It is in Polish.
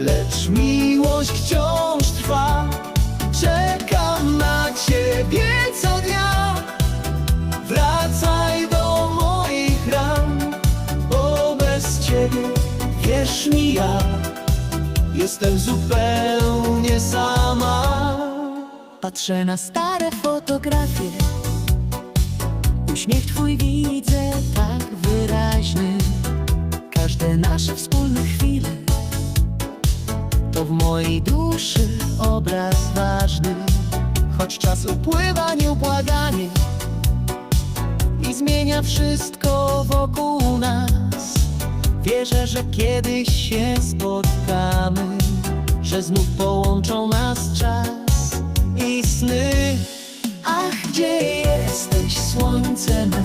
Lecz miłość wciąż trwa. Czekam na ciebie co dnia. Wracaj do moich ram. Bo bez ciebie, wierz mi ja Jestem zupełnie sama. Patrzę na stare fotografie. Uśmiech twój widzę tak wyraźny. Każde nasze wspólne chwile w mojej duszy obraz ważny. Choć czas upływa nieubłaganie I zmienia wszystko wokół nas. Wierzę, że kiedyś się spotkamy Że znów połączą nas czas i sny. Ach, gdzie jesteś, słońce me